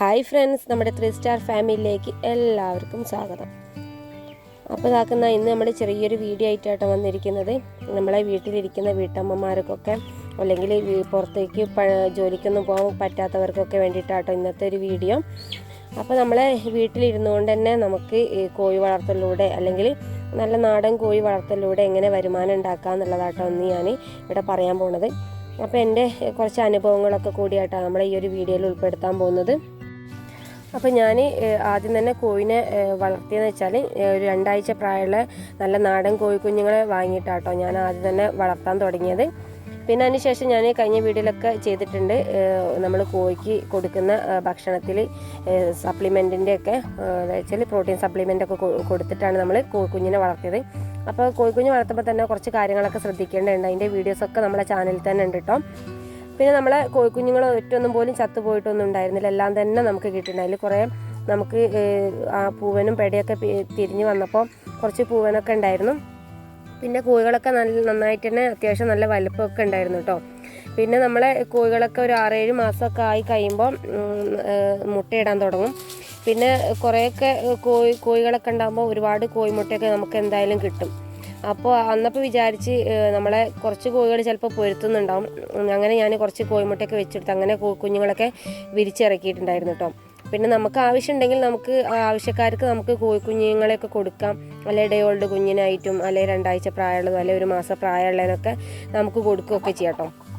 Hi friends നമ്മുടെ three star ഫാമിലിയിലേക്ക് എല്ലാവർക്കും സ്വാഗതം. അപ്പോൾ ഇതാക്കുന്ന ഇന്ന് നമ്മുടെ ചെറിയൊരു വീഡിയോ ആയിട്ടാണ് വന്നിരിക്കുന്നത്. നമ്മളെ വീട്ടിലിരിക്കുന്ന വീട്ടമ്മമാർക്കൊക്കെ അല്ലെങ്കിൽ പുറത്തേക്ക് ജോലിക്കൊന്നും പോകാൻ പറ്റാത്തവർക്കൊക്കെ വേണ്ടിയിട്ടാട്ടോ ഇന്നത്തെ ഒരു വീഡിയോ അപ്പോൾ നമ്മളെ വീട്ടിലിരുന്നുകൊണ്ട് തന്നെ നമുക്ക് കോഴി വളർത്തലിലൂടെ അല്ലെങ്കിൽ നല്ല നാടൻ കോഴി വളർത്തലിലൂടെ എങ്ങനെ വരുമാനം ഉണ്ടാക്കുക എന്നുള്ളതാട്ടോ ഒന്ന് ഞാൻ ഇവിടെ പറയാൻ പോണത്. അപ്പോൾ എന്റെ കുറച്ച് അനുഭവങ്ങളൊക്കെ കൂടിയായിട്ടാണ് നമ്മളെ ഈ ഒരു വീഡിയോയിൽ ഉൾപ്പെടുത്താൻ പോകുന്നത്. അപ്പോൾ ഞാൻ ആദ്യം തന്നെ കോഴിനെ വളർത്തിയെന്ന് വെച്ചാൽ ഒരു രണ്ടാഴ്ച പ്രായമുള്ള നല്ല നാടൻ കോഴിക്കുഞ്ഞുങ്ങളെ വാങ്ങിയിട്ടാട്ടോ ഞാൻ ആദ്യം തന്നെ വളർത്താൻ തുടങ്ങിയത്. പിന്നെ അതിന് ശേഷം ഞാൻ കഴിഞ്ഞ വീഡിയോയിലൊക്കെ ചെയ്തിട്ടുണ്ട് നമ്മൾ കോഴിക്ക് കൊടുക്കുന്ന ഭക്ഷണത്തിൽ സപ്ലിമെന്റിന്റെ ഒക്കെ വെച്ചാൽ പ്രോട്ടീൻ സപ്ലിമെന്റ് ഒക്കെ കൊടുത്തിട്ടാണ് നമ്മൾ കോഴിക്കുഞ്ഞിനെ വളർത്തിയത്. അപ്പോൾ കോഴിക്കുഞ്ഞ് വളർത്തുമ്പോൾ തന്നെ കുറച്ച് കാര്യങ്ങളൊക്കെ ശ്രദ്ധിക്കേണ്ടതുണ്ട്. അതിന്റെ വീഡിയോസൊക്കെ നമ്മുടെ ചാനലിൽ തന്നെ ഉണ്ട് കേട്ടോ പിന്നെ നമ്മളെ കോഴിക്കുഞ്ഞുങ്ങൾ ഒറ്റൊന്നും പോലും ചത്തുപോയിട്ടൊന്നും ഉണ്ടായിരുന്നില്ല. എല്ലാം തന്നെ നമുക്ക് കിട്ടിയിട്ടുണ്ട്. അതിൽ കുറേ നമുക്ക് ആ പൂവനും പെടയൊക്കെ തിരിഞ്ഞു വന്നപ്പോൾ കുറച്ച് പൂവനൊക്കെ ഉണ്ടായിരുന്നു. പിന്നെ കോഴികളൊക്കെ നല്ല നന്നായിട്ട് തന്നെ അത്യാവശ്യം നല്ല വലുപ്പമൊക്കെ ഉണ്ടായിരുന്നു കേട്ടോ. പിന്നെ നമ്മളെ കോഴികളൊക്കെ ഒരു ആറേഴ് മാസമൊക്കെ ആയി കഴിയുമ്പോൾ മുട്ടയിടാൻ തുടങ്ങും. പിന്നെ കുറേയൊക്കെ കോഴി കോഴികളൊക്കെ ഉണ്ടാകുമ്പോൾ ഒരുപാട് കോഴിമുട്ടയൊക്കെ നമുക്ക് എന്തായാലും കിട്ടും. അപ്പോൾ അന്നപ്പോൾ വിചാരിച്ച് നമ്മളെ കുറച്ച് കോഴികൾ ചിലപ്പോൾ പൊരുത്തുന്നുണ്ടാവും. അങ്ങനെ ഞാൻ കുറച്ച് കോഴിമുട്ടയൊക്കെ വെച്ചെടുത്ത് അങ്ങനെ കുഞ്ഞുങ്ങളൊക്കെ വിരിച്ചിറക്കിയിട്ടുണ്ടായിരുന്നു കേട്ടോ പിന്നെ നമുക്ക് ആവശ്യമുണ്ടെങ്കിൽ നമുക്ക് ആവശ്യക്കാർക്ക് നമുക്ക് കോഴിക്കുഞ്ഞുങ്ങളെയൊക്കെ കൊടുക്കാം. അല്ലെ ഡേ ഓൾഡ് കുഞ്ഞിനായിട്ടും അല്ലെ രണ്ടാഴ്ച പ്രായമുള്ളതും അല്ലെ ഒരു മാസം പ്രായമുള്ളതിനൊക്കെ നമുക്ക് കൊടുക്കുകയൊക്കെ ചെയ്യാം കേട്ടോ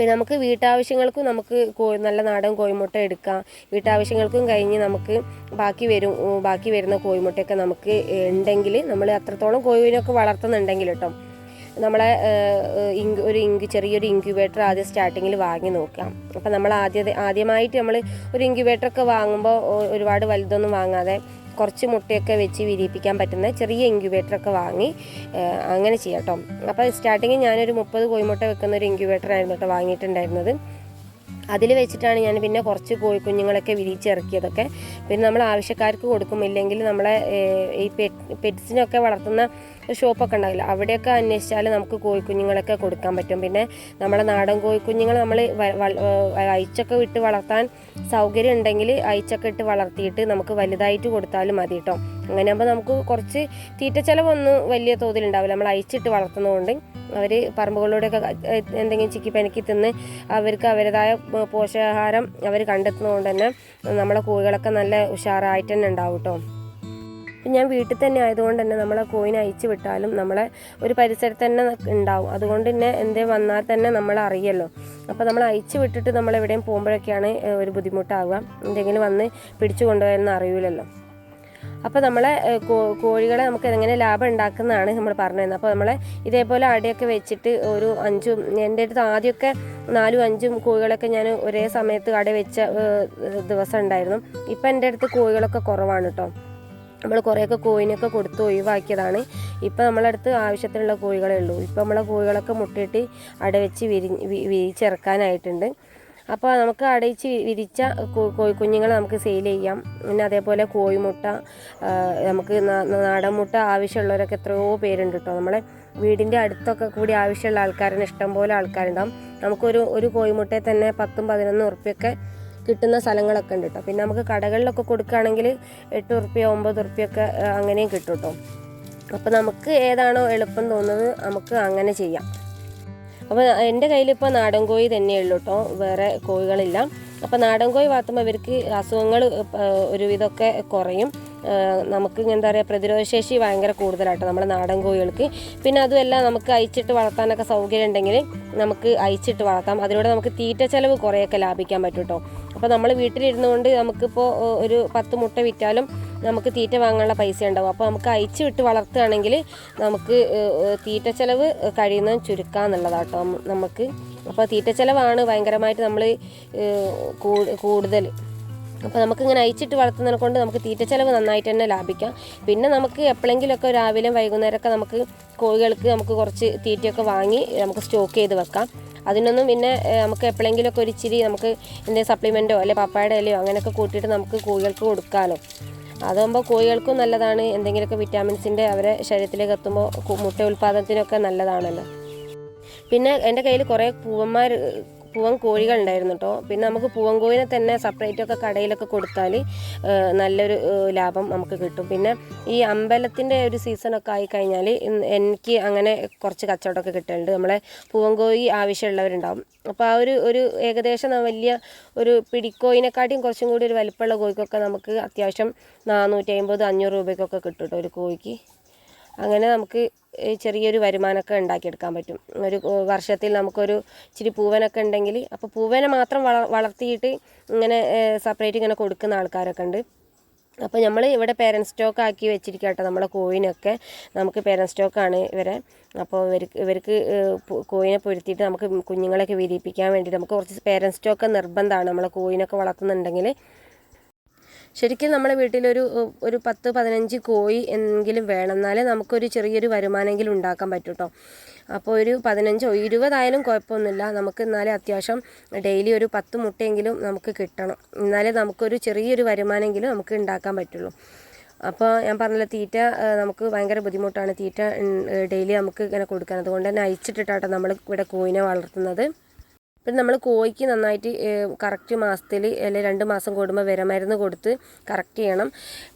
പിന്നെ നമുക്ക് വീട്ടാവശ്യങ്ങൾക്കും നമുക്ക് നല്ല നാടൻ കോഴിമുട്ട എടുക്കാം. വീട്ടാവശ്യങ്ങൾക്കും കഴിഞ്ഞ് നമുക്ക് ബാക്കി വരും ബാക്കി വരുന്ന കോഴിമുട്ടയൊക്കെ നമുക്ക് ഉണ്ടെങ്കിൽ നമ്മൾ അത്രത്തോളം കോഴിനൊക്കെ വളർത്തുന്നുണ്ടെങ്കിൽ കേട്ടോ നമ്മളെ ഒരു ഇങ്ക് ചെറിയൊരു ഇൻക്യുബേറ്റർ ആദ്യം സ്റ്റാർട്ടിങ്ങിൽ വാങ്ങി നോക്കാം. അപ്പം നമ്മൾ ആദ്യം ആദ്യമായിട്ട് നമ്മൾ ഒരു ഇൻക്യുബേറ്ററൊക്കെ വാങ്ങുമ്പോൾ ഒരുപാട് വലുതൊന്നും വാങ്ങാതെ കുറച്ച് മുട്ടയൊക്കെ വെച്ച് വിരിയിപ്പിക്കാൻ പറ്റുന്ന ചെറിയ ഇൻക്യുബേറ്ററൊക്കെ വാങ്ങി അങ്ങനെ ചെയ്യാം കേട്ടോ. അപ്പോൾ സ്റ്റാർട്ടിങ് ഞാനൊരു മുപ്പത് കോഴിമുട്ട വെക്കുന്ന ഒരു ഇൻക്യുബേറ്റർ ആയിരുന്നു കേട്ടോ വാങ്ങിയിട്ടുണ്ടായിരുന്നത്. അതിൽ വെച്ചിട്ടാണ് ഞാൻ പിന്നെ കുറച്ച് കോഴിക്കുഞ്ഞുങ്ങളൊക്കെ വിരിച്ചിറക്കിയതൊക്കെ പിന്നെ നമ്മൾ ആവശ്യക്കാർക്ക് കൊടുക്കും. ഇല്ലെങ്കിൽ നമ്മളെ ഈ പെറ്റ്സിനൊക്കെ വളർത്തുന്ന ഷോപ്പൊക്കെ ഉണ്ടാവില്ല അവിടെയൊക്കെ അന്വേഷിച്ചാൽ നമുക്ക് കോഴിക്കുഞ്ഞുങ്ങളൊക്കെ കൊടുക്കാൻ പറ്റും. പിന്നെ നമ്മളെ നാടൻ കോഴിക്കുഞ്ഞുങ്ങൾ നമ്മൾ അയച്ചൊക്കെ വിട്ട് വളർത്താൻ സൗകര്യം ഉണ്ടെങ്കിൽ അയച്ചൊക്കെ ഇട്ട് വളർത്തിയിട്ട് നമുക്ക് വലുതായിട്ട് കൊടുത്താലും മതി കേട്ടോ അങ്ങനെയാകുമ്പോൾ നമുക്ക് കുറച്ച് തീറ്റ ചിലവൊന്നും വലിയ തോതിൽ ഉണ്ടാവില്ല. നമ്മൾ അയച്ചിട്ട് വളർത്തുന്നതുകൊണ്ട് അവർ പറമ്പുകളിലൂടെയൊക്കെ എന്തെങ്കിലും ചിക്കി പനിക്ക് തിന്ന് അവർക്ക് അവരുടേതായ പോഷകാഹാരം അവർ കണ്ടെത്തുന്നതുകൊണ്ട് തന്നെ നമ്മളെ കോഴികളൊക്കെ നല്ല ഉഷാറായിട്ട് തന്നെ ഉണ്ടാവും കേട്ടോ. ഞാൻ വീട്ടിൽ തന്നെ ആയതുകൊണ്ട് തന്നെ നമ്മളെ കോയിൻ അയച്ചു വിട്ടാലും നമ്മളെ ഒരു പരിസരത്ത് തന്നെ ഉണ്ടാവും. അതുകൊണ്ട് തന്നെ എന്തേ വന്നാൽ തന്നെ നമ്മൾ അറിയല്ലോ. അപ്പോൾ നമ്മൾ അയച്ചു വിട്ടിട്ട് നമ്മൾ എവിടെയും പോകുമ്പോഴൊക്കെയാണ് ഒരു ബുദ്ധിമുട്ടാവുക. എന്തെങ്കിലും വന്ന് പിടിച്ചു കൊണ്ടുപോയെന്ന് അറിയില്ലല്ലോ അപ്പോൾ നമ്മളെ കോഴികളെ നമുക്ക് എങ്ങനെ ലാഭം ഉണ്ടാക്കുന്നതാണ് നമ്മൾ പറഞ്ഞു തന്നത് അപ്പോൾ നമ്മളെ ഇതേപോലെ അടയൊക്കെ വെച്ചിട്ട് ഒരു അഞ്ചും എന്റെ അടുത്ത് ആദ്യമൊക്കെ നാലും അഞ്ചും കോഴികളൊക്കെ ഞാൻ ഒരേ സമയത്ത് അട വെച്ച ദിവസം ഉണ്ടായിരുന്നു. ഇപ്പം എന്റെ അടുത്ത് കോഴികളൊക്കെ കുറവാണ് കേട്ടോ. നമ്മൾ കുറേയൊക്കെ കോഴിനൊക്കെ കൊടുത്ത് ഒഴിവാക്കിയതാണ്. ഇപ്പം നമ്മളെ അടുത്ത് ആവശ്യത്തിനുള്ള കോഴികളേ ഉള്ളൂ. ഇപ്പം നമ്മളെ കോഴികളൊക്കെ മുട്ടിയിട്ട് അടവെച്ച് വിരി വിരിച്ചിറക്കാനായിട്ടുണ്ട്. അപ്പോൾ നമുക്ക് അടയിച്ച് വിരിച്ച കോഴി കുഞ്ഞുങ്ങളെ നമുക്ക് സെയിൽ ചെയ്യാം. പിന്നെ അതേപോലെ കോഴിമുട്ട നമുക്ക് നാടൻ മുട്ട ആവശ്യമുള്ളവരൊക്കെ എത്രയോ പേരുണ്ട് കേട്ടോ നമ്മളെ വീടിന്റെ അടുത്തൊക്കെ കൂടി ആവശ്യമുള്ള ആൾക്കാരിന് ഇഷ്ടംപോലെ ആൾക്കാരുണ്ടാവും. നമുക്കൊരു ഒരു കോഴിമുട്ടയിൽ തന്നെ പത്തും പതിനൊന്നും ഉറുപ്പ്യൊക്കെ കിട്ടുന്ന സ്ഥലങ്ങളൊക്കെ ഉണ്ട് കേട്ടോ പിന്നെ നമുക്ക് കടകളിലൊക്കെ കൊടുക്കുകയാണെങ്കിൽ എട്ട് ഉറുപ്പ്യ ഒമ്പത് ഉറുപ്പ്യൊക്കെ അങ്ങനെയും കിട്ടും കേട്ടോ അപ്പോൾ നമുക്ക് ഏതാണോ എളുപ്പം തോന്നുന്നത് നമുക്ക് അങ്ങനെ ചെയ്യാം. അപ്പോൾ എന്റെ കയ്യിലിപ്പോൾ നാടൻ കോഴി തന്നെയുള്ളൂ കേട്ടോ വേറെ കോഴികളില്ല. അപ്പോൾ നാടൻ കോഴി വളർത്തുമ്പോൾ ഇവർക്ക് അസുഖങ്ങൾ ഒരുവിധമൊക്കെ കുറയും. നമുക്ക് എന്താ പറയുക പ്രതിരോധശേഷി ഭയങ്കര കൂടുതലാട്ടോ നമ്മുടെ നാടൻ കോഴികൾക്ക്. പിന്നെ അതുമല്ല നമുക്ക് അയച്ചിട്ട് വളർത്താനൊക്കെ സൗകര്യം ഉണ്ടെങ്കിൽ നമുക്ക് അയച്ചിട്ട് വളർത്താം. അതിലൂടെ നമുക്ക് തീറ്റ ചെലവ് കുറേയൊക്കെ ലാഭിക്കാൻ പറ്റും കേട്ടോ അപ്പോൾ നമ്മൾ വീട്ടിലിരുന്നുകൊണ്ട് നമുക്കിപ്പോൾ ഒരു പത്ത് മുട്ട വിറ്റാലും നമുക്ക് തീറ്റ വാങ്ങാനുള്ള പൈസ ഉണ്ടാവും. അപ്പോൾ നമുക്ക് അയച്ചു വിട്ട് വളർത്തുകയാണെങ്കിൽ നമുക്ക് തീറ്റ ചെലവ് കഴിയുന്ന ചുരുക്കാന്നുള്ളതാട്ടോ നമുക്ക്. അപ്പോൾ തീറ്റ ചിലവാണ് ഭയങ്കരമായിട്ട് നമ്മൾ കൂടുതൽ. അപ്പോൾ നമുക്കിങ്ങനെ അയച്ചിട്ട് വളർത്തുന്നതിനെ കൊണ്ട് നമുക്ക് തീറ്റ ചിലവ് നന്നായിട്ട് തന്നെ ലാഭിക്കാം. പിന്നെ നമുക്ക് എപ്പോഴെങ്കിലുമൊക്കെ രാവിലെ വൈകുന്നേരമൊക്കെ നമുക്ക് കോഴികൾക്ക് നമുക്ക് കുറച്ച് തീറ്റയൊക്കെ വാങ്ങി നമുക്ക് സ്റ്റോക്ക് ചെയ്ത് വെക്കാം. അതിനൊന്നും പിന്നെ നമുക്ക് എപ്പോഴെങ്കിലുമൊക്കെ ഒരു ഇച്ചിരി നമുക്ക് എന്തെങ്കിലും സപ്ലിമെന്റോ അല്ലെ പപ്പായുടെ ഇലയോ അങ്ങനെയൊക്കെ കൂട്ടിയിട്ട് നമുക്ക് കോഴികൾക്ക് കൊടുക്കാമല്ലോ അതാകുമ്പോൾ കോഴികൾക്കും നല്ലതാണ്. എന്തെങ്കിലുമൊക്കെ വിറ്റാമിൻസിന്റെ അവരെ ശരീരത്തിലേക്ക് എത്തുമ്പോൾ മുട്ട ഉൽപ്പാദനത്തിനൊക്കെ നല്ലതാണല്ലോ. പിന്നെ എന്റെ കയ്യിൽ കുറേ പൂവന്മാർ പൂവൻ കോഴികൾ ഉണ്ടായിരുന്നു കേട്ടോ പിന്നെ നമുക്ക് പൂവൻ കോഴിനെ തന്നെ സെപ്പറേറ്റ് ഒക്കെ കടയിലൊക്കെ കൊടുത്താൽ നല്ലൊരു ലാഭം നമുക്ക് കിട്ടും. പിന്നെ ഈ അമ്പലത്തിന്റെ ഒരു സീസണൊക്കെ ആയി കഴിഞ്ഞാൽ എനിക്ക് അങ്ങനെ കുറച്ച് കച്ചവടമൊക്കെ കിട്ടുന്നുണ്ട് നമ്മളെ പൂവൻ കോഴി ആവശ്യമുള്ളവരുണ്ടാവും. അപ്പോൾ ആ ഒരു ഒരു ഏകദേശം വലിയ ഒരു പിടിക്കോയിനെക്കാട്ടിയും കുറച്ചും കൂടി ഒരു വലിപ്പമുള്ള കോഴിക്കൊക്കെ നമുക്ക് അത്യാവശ്യം നാനൂറ്റി അമ്പത് അഞ്ഞൂറ് രൂപയ്ക്കൊക്കെ കിട്ടും കേട്ടോ ഒരു കോഴിക്ക്. അങ്ങനെ നമുക്ക് ചെറിയൊരു വരുമാനമൊക്കെ ഉണ്ടാക്കിയെടുക്കാൻ പറ്റും. ഒരു വർഷത്തിൽ നമുക്കൊരു ഇച്ചിരി പൂവനൊക്കെ ഉണ്ടെങ്കിൽ അപ്പോൾ പൂവനെ മാത്രം വള വളർത്തിയിട്ട് ഇങ്ങനെ സെപ്പറേറ്റ് ഇങ്ങനെ കൊടുക്കുന്ന ആൾക്കാരൊക്കെ ഉണ്ട്. അപ്പോൾ നമ്മൾ ഇവിടെ പേരൻ സ്റ്റോക്ക് ആക്കി വെച്ചിരിക്കുക കേട്ടോ നമ്മളെ കോയിനൊക്കെ നമുക്ക് പേരൻ സ്റ്റോക്കാണ് ഇവരെ. അപ്പോൾ ഇവർക്ക് ഇവർക്ക് കോയിനെ പൊരുത്തിയിട്ട് നമുക്ക് കുഞ്ഞുങ്ങളെയൊക്കെ വിരിയിപ്പിക്കാൻ വേണ്ടിയിട്ട് നമുക്ക് കുറച്ച് പേരൻ സ്റ്റോക്ക് നിർബന്ധമാണ്. നമ്മളെ കോയിനൊക്കെ വളർത്തുന്നുണ്ടെങ്കിൽ ശരിക്കും നമ്മുടെ വീട്ടിലൊരു ഒരു പത്ത് പതിനഞ്ച് കോഴി എങ്കിലും വേണം എന്നാലേ നമുക്കൊരു ചെറിയൊരു വരുമാനമെങ്കിലും ഉണ്ടാക്കാൻ പറ്റൂ കേട്ടോ അപ്പോൾ ഒരു പതിനഞ്ചോ ഇരുപതായാലും കുഴപ്പമൊന്നുമില്ല. നമുക്ക് എന്നാലേ അത്യാവശ്യം ഡെയിലി ഒരു പത്ത് മുട്ടയെങ്കിലും നമുക്ക് കിട്ടണം. എന്നാലേ നമുക്കൊരു ചെറിയൊരു വരുമാനമെങ്കിലും നമുക്ക് ഉണ്ടാക്കാൻ പറ്റുള്ളൂ. അപ്പോൾ ഞാൻ പറഞ്ഞില്ല തീറ്റ നമുക്ക് ഭയങ്കര ബുദ്ധിമുട്ടാണ്. തീറ്റ ഡെയിലി നമുക്ക് ഇങ്ങനെ കൊടുക്കാൻ. അതുകൊണ്ട് തന്നെ അയച്ചിട്ടിട്ടാട്ടോ നമ്മൾ ഇവിടെ കോയിനെ വളർത്തുന്നത്. പിന്നെ നമ്മൾ കോഴിക്ക് നന്നായിട്ട് കറക്റ്റ് മാസത്തിൽ അല്ലെങ്കിൽ രണ്ട് മാസം കൂടുമ്പോൾ വിരമരുന്ന് കൊടുത്ത് കറക്റ്റ് ചെയ്യണം.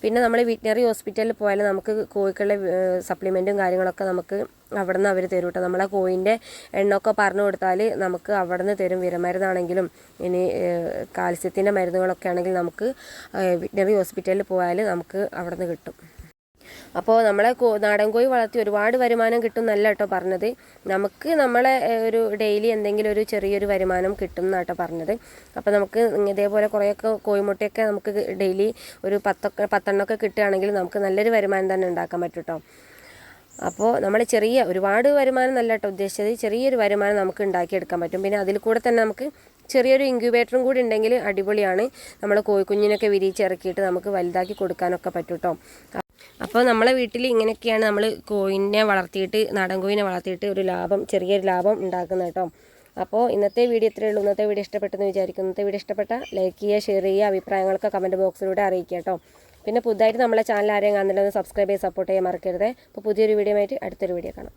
പിന്നെ നമ്മൾ വെറ്റിനറി ഹോസ്പിറ്റലിൽ പോയാൽ നമുക്ക് കോഴിക്കുള്ള സപ്ലിമെന്റും കാര്യങ്ങളൊക്കെ നമുക്ക് അവിടെ നിന്ന് അവർ തരും കേട്ടോ നമ്മളെ കോഴിന്റെ എണ്ണമൊക്കെ പറഞ്ഞു കൊടുത്താൽ നമുക്ക് അവിടെ നിന്ന് തരും. വിരമരുന്നാണെങ്കിലും ഇനി കാൽസ്യത്തിന്റെ മരുന്നുകളൊക്കെ ആണെങ്കിൽ നമുക്ക് വെറ്റിനറി ഹോസ്പിറ്റലിൽ പോയാൽ നമുക്ക് അവിടെ നിന്ന് കിട്ടും. അപ്പോൾ നമ്മളെ നാടൻ കോഴി വളർത്തി ഒരുപാട് വരുമാനം കിട്ടും എന്നല്ല കേട്ടോ പറഞ്ഞത്. നമുക്ക് നമ്മളെ ഒരു ഡെയിലി എന്തെങ്കിലും ഒരു ചെറിയൊരു വരുമാനം കിട്ടും എന്നാട്ടോ പറഞ്ഞത്. അപ്പോൾ നമുക്ക് ഇതേപോലെ കുറേയൊക്കെ കോഴിമുട്ടയൊക്കെ നമുക്ക് ഡെയിലി ഒരു പത്തൊക്കെ പത്തെണ്ണമൊക്കെ കിട്ടുകയാണെങ്കിൽ നമുക്ക് നല്ലൊരു വരുമാനം തന്നെ ഉണ്ടാക്കാൻ പറ്റും കേട്ടോ അപ്പോൾ നമ്മൾ ചെറിയ ഒരുപാട് വരുമാനം നല്ല കേട്ടോ ഉദ്ദേശിച്ചത്. ചെറിയൊരു വരുമാനം നമുക്ക് ഉണ്ടാക്കിയെടുക്കാൻ പറ്റും. പിന്നെ അതിൽ കൂടെ തന്നെ നമുക്ക് ചെറിയൊരു ഇൻക്യുബേറ്ററും കൂടി ഉണ്ടെങ്കിൽ അടിപൊളിയാണ്. നമ്മൾ കോഴിക്കുഞ്ഞിനൊക്കെ വിരിയിച്ചിറക്കിയിട്ട് നമുക്ക് വലുതാക്കി കൊടുക്കാനൊക്കെ പറ്റും കേട്ടോ അപ്പോൾ നമ്മളെ വീട്ടിൽ ഇങ്ങനെയൊക്കെയാണ് നമ്മൾ കോയിനെ വളർത്തിയിട്ട് നാടൻ കോഴിനെ വളർത്തിയിട്ട് ഒരു ലാഭം ചെറിയൊരു ലാഭം ഉണ്ടാക്കുന്നത് കേട്ടോ. അപ്പോൾ ഇന്നത്തെ വീഡിയോ ഇത്രയേ ഉള്ളൂ. ഇന്നത്തെ വീഡിയോ ഇഷ്ടപ്പെട്ടെന്ന് വിചാരിക്കുന്നു. ഇന്നത്തെ വീഡിയോ ഇഷ്ടപ്പെട്ട ലൈക്ക് ചെയ്യുക ഷെയർ ചെയ്യുക അഭിപ്രായങ്ങളൊക്കെ കമന്റ് ബോക്സിലൂടെ അറിയിക്കുക കേട്ടോ. പിന്നെ പുതുതായിട്ട് നമ്മളെ ചാനൽ ആരെയും കാണുന്നില്ല ഒന്ന് സബ്സ്ക്രൈബ് ചെയ്ത് സപ്പോർട്ട് ചെയ്യാൻ മറക്കരുത്. അപ്പോൾ പുതിയൊരു വീഡിയോ ആയിട്ട് അടുത്തൊരു വീഡിയോ കാണാം.